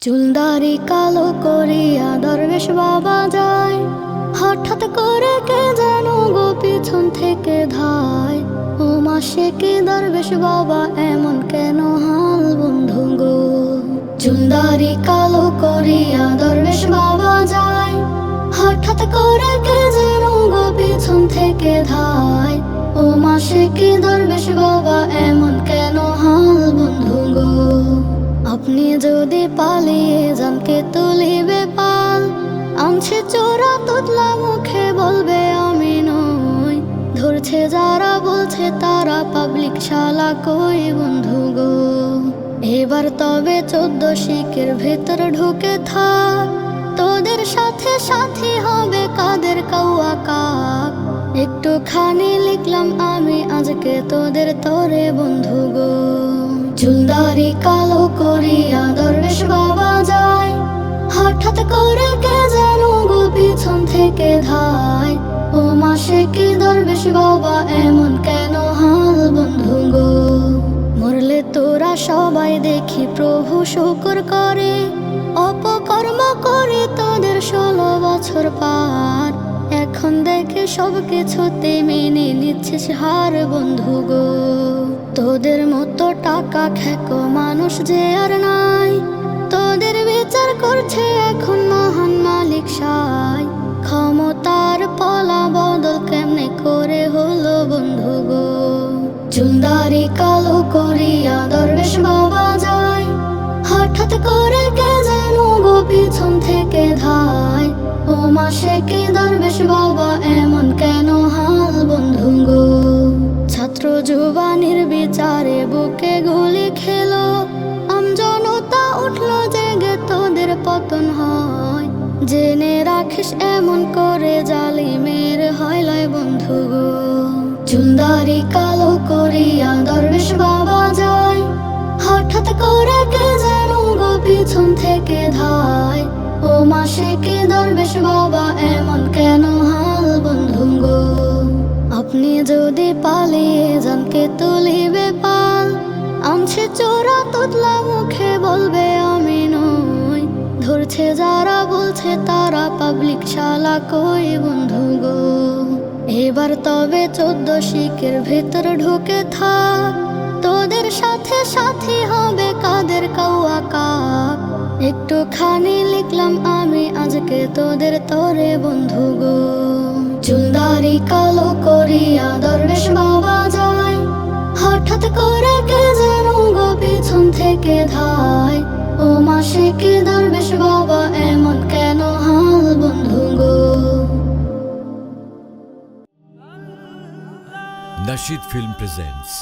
চুলদারি কালো করিয়া দরবেশ বাবা যায়। হঠাৎ করে কে যেন গো পিছন থেকে ধায়। ও মাসে কি দরবেশ বাবা, এমন কেন হাল বন্ধু গো? চুলদারি কালো করিয়া দরবেশ বাবা যায়। হঠাৎ করে কে যেন গো পিছন থেকে ধায়। ও মাসে কি দরবেশ বাবা, এমন আপনি যদি পালিয়ে যান, কে তুলিবে পাল? আনছে চোরা তুতলা মুখে বলবে, আমি নই। ধরছে যারা বলছে, তারা পাবলিক শালা কই বন্ধু গো? এবার তবে চোদ্দ শিকের ভেতর ঢুকে থাক। তোদের সাথে সাথী হবে কাদের কাউয়া কাক? একটুখানি লিখলাম আমি আজকে তোদের তরে বন্ধু গো। চুলদারি কালো করিয়া দরবেশ বাবা যায়। হঠাৎ করে কে যেন গো পিছন থেকে ধায়। ও মাসে কি দরবেশ বাবা, এমন কেন হাল বন্ধু গো? মরলে তোরা সবাই দেখি প্রভু শুকর করে। অপকর্ম করে তোদের ষোলো বছর পার। এখন দেখে সব কিছুতে মেনে নিচ্ছিস হার বন্ধু গো। তোদের মতো টাকা খেকো মানুষ যে আর নাই। তোদের বিচার করছে এখন মহান মালিক সাই। ক্ষমতার পলা বদল কেমনে করে হলো বন্ধু গো? চুলদারি কালো করিয়া দরবেশ বাবা যায়। হঠাৎ করে কে যেন গো পিছন থেকে ধায়? ও মাসে কি দরবেশ বাবা এমন কেন হাল বন্ধু গো? ছাত্র যুবানির বিচারে বুকে গুলি খেলো। আমজনতা উঠল জেগে, তোদের পতন হয়। জেনে রাখিস এমন করে জালিমের হয় লয় বন্ধু গো। চুলদারি কালো করিয়া দরবেশ বাবা যায়। হঠাৎ করে কে যেন গো পিছন থেকে ধায়। ও মাসে কে দরবেশ বাবা যদি পালিয়ে যান কে তুলিবে পাল। আনছে চোরা তুতলা মুখে বলবে, আমি নই। ধরছে যারা বলছে, তারা পাবলিক শালা কই বন্ধু গো? এবার তবে চোদ্দ শিকের ভেতর ঢুকে থাক। তোদের সাথে সাথী হবে কাদের কাউয়া কাক? একটুখানি লিখলাম আমি, আজকে তোদের তরে বন্ধু গো। চুলদারি কালো করিয়া দরবেশ বাবা যায়। হঠাৎ করে কে যেন গো পিছন থেকে ধায়। ও মাসে কে দরবেশ বাবা, এমন কেন হাল বন্ধু গো? Nashid Film presents